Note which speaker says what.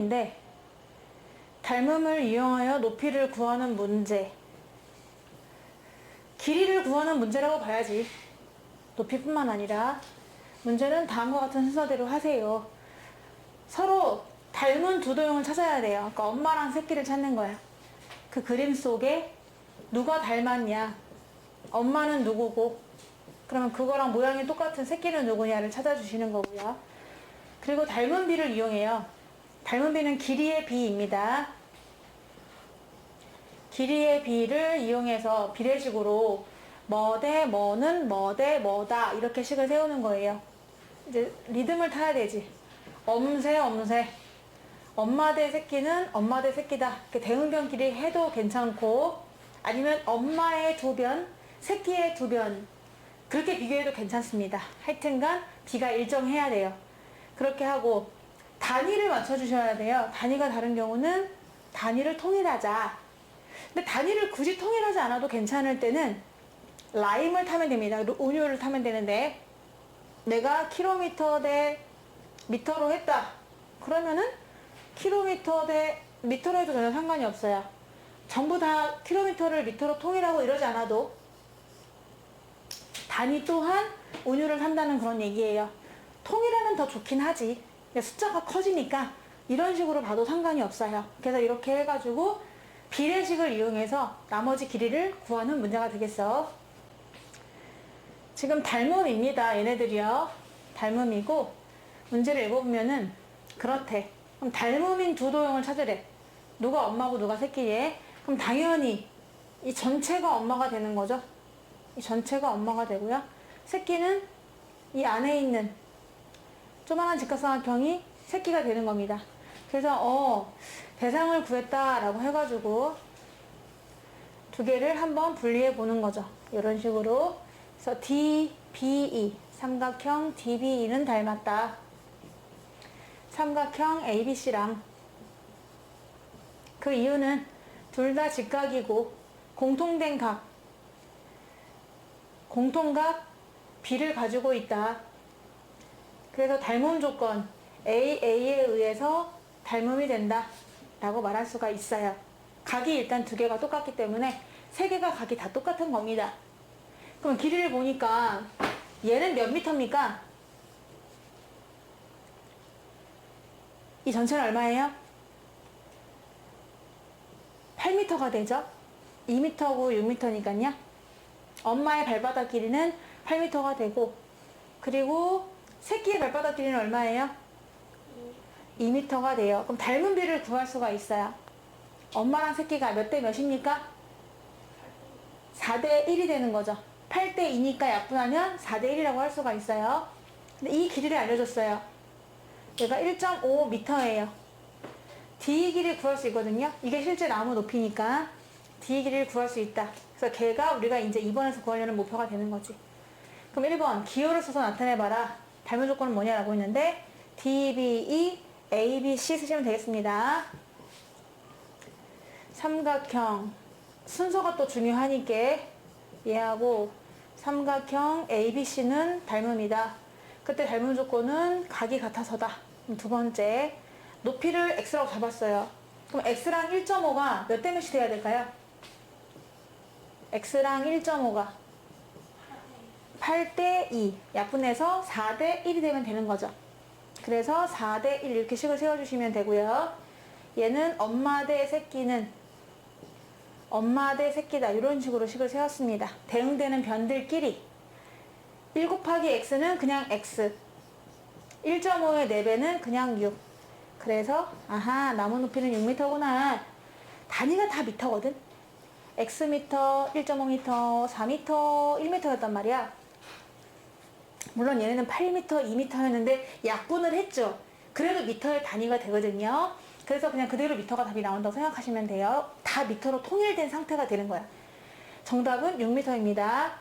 Speaker 1: 인데 닮음을 이용하여 높이를 구하는 문제. 길이를 구하는 문제라고 봐야지. 높이뿐만 아니라 문제는 다음과 같은 순서대로 하세요. 서로 닮은 두 도형을 찾아야 돼요. 아까 엄마랑 새끼를 찾는 거야. 그 그림 속에 누가 닮았냐? 엄마는 누구고? 그러면 그거랑 모양이 똑같은 새끼는 누구냐를 찾아주시는 거고요. 그리고 닮은 비를 이용해요. 닮은 비는 길이의 비입니다. 길이의 비를 이용해서 비례식으로 뭐대 뭐는 뭐대 뭐다 이렇게 식을 세우는 거예요. 이제 리듬을 타야 되지. 엄새 엄새. 엄마 대 새끼는 엄마 대 새끼다. 이렇게 대응변 길이 해도 괜찮고 아니면 엄마의 두 변, 새끼의 두 변. 그렇게 비교해도 괜찮습니다. 하여튼간 비가 일정해야 돼요. 그렇게 하고 단위를 맞춰주셔야 돼요. 단위가 다른 경우는 단위를 통일하자. 근데 단위를 굳이 통일하지 않아도 괜찮을 때는 라임을 타면 됩니다. 루- 운율을 타면 되는데 내가 킬로미터 대 미터로 했다. 그러면은 킬로미터 대 미터로 해도 전혀 상관이 없어요. 전부 다 킬로미터를 미터로 통일하고 이러지 않아도 단위 또한 운율을 한다는 그런 얘기예요. 통일하면 더 좋긴 하지. 숫자가 커지니까 이런 식으로 봐도 상관이 없어요. 그래서 이렇게 해가지고 비례식을 이용해서 나머지 길이를 구하는 문제가 되겠어. 지금 닮음입니다. 얘네들이요. 닮음이고 문제를 읽어보면은 그렇대. 그럼 닮음인 두 도형을 찾으래. 누가 엄마고 누가 새끼예? 그럼 당연히 이 전체가 엄마가 되는 거죠. 이 전체가 엄마가 되고요. 새끼는 이 안에 있는 조만한 직각삼각형이 새끼가 되는 겁니다. 그래서 어 대상을 구했다라고 해가지고 두 개를 한번 분리해 보는 거죠. 이런 식으로 그래서 DBE 삼각형 DBE는 닮았다. 삼각형 ABC랑 그 이유는 둘 다 직각이고 공통된 각 공통각 B를 가지고 있다. 그래서 닮음 조건 AA에 의해서 닮음이 된다. 라고 말할 수가 있어요. 각이 일단 두 개가 똑같기 때문에 세 개가 각이 다 똑같은 겁니다. 그럼 길이를 보니까 얘는 몇 미터입니까? 이 전체는 얼마예요? 8m가 되죠? 2m고 6m니까요. 엄마의 발바닥 길이는 8m가 되고 그리고 새끼의 발바닥 길이는 얼마예요? 2m가 돼요. 그럼 닮은 비를 구할 수가 있어요. 엄마랑 새끼가 몇 대 몇입니까? 4 대 1이 되는 거죠. 8대 2니까 약분하면 4대 1이라고 할 수가 있어요. 근데 이 길이를 알려줬어요. 얘가 1.5m예요. D 길이 구할 수 있거든요. 이게 실제 나무 높이니까 D 길이를 구할 수 있다. 그래서 걔가 우리가 이제 2번에서 구하려는 목표가 되는 거지. 그럼 1번 기호를 써서 나타내봐라. 닮은 조건은 뭐냐라고 했는데 DBE, ABC 쓰시면 되겠습니다. 삼각형 순서가 또 중요하니까 얘하고 삼각형 ABC는 닮음이다. 그때 닮은 조건은 각이 같아서다. 두 번째 높이를 x라고 잡았어요. 그럼 x랑 1.5가 몇 대 몇이 돼야 될까요? x랑 1.5가 8대 2 약분해서 4대 1이 되면 되는 거죠. 그래서 4대 1 이렇게 식을 세워주시면 되고요. 얘는 엄마 대 새끼는 엄마 대 새끼다. 이런 식으로 식을 세웠습니다. 대응되는 변들끼리. 1 곱하기 x는 그냥 x. 1.5의 4배는 그냥 6 그래서 아하 나무 높이는 6m구나. 단위가 다 미터거든. x미터, 1.5미터, 4미터, 1미터였단 말이야 물론 얘네는 8m, 2m였는데 약분을 했죠. 그래도 미터의 단위가 되거든요. 그래서 그냥 그대로 미터가 답이 나온다고 생각하시면 돼요. 다 미터로 통일된 상태가 되는 거야. 정답은 6m입니다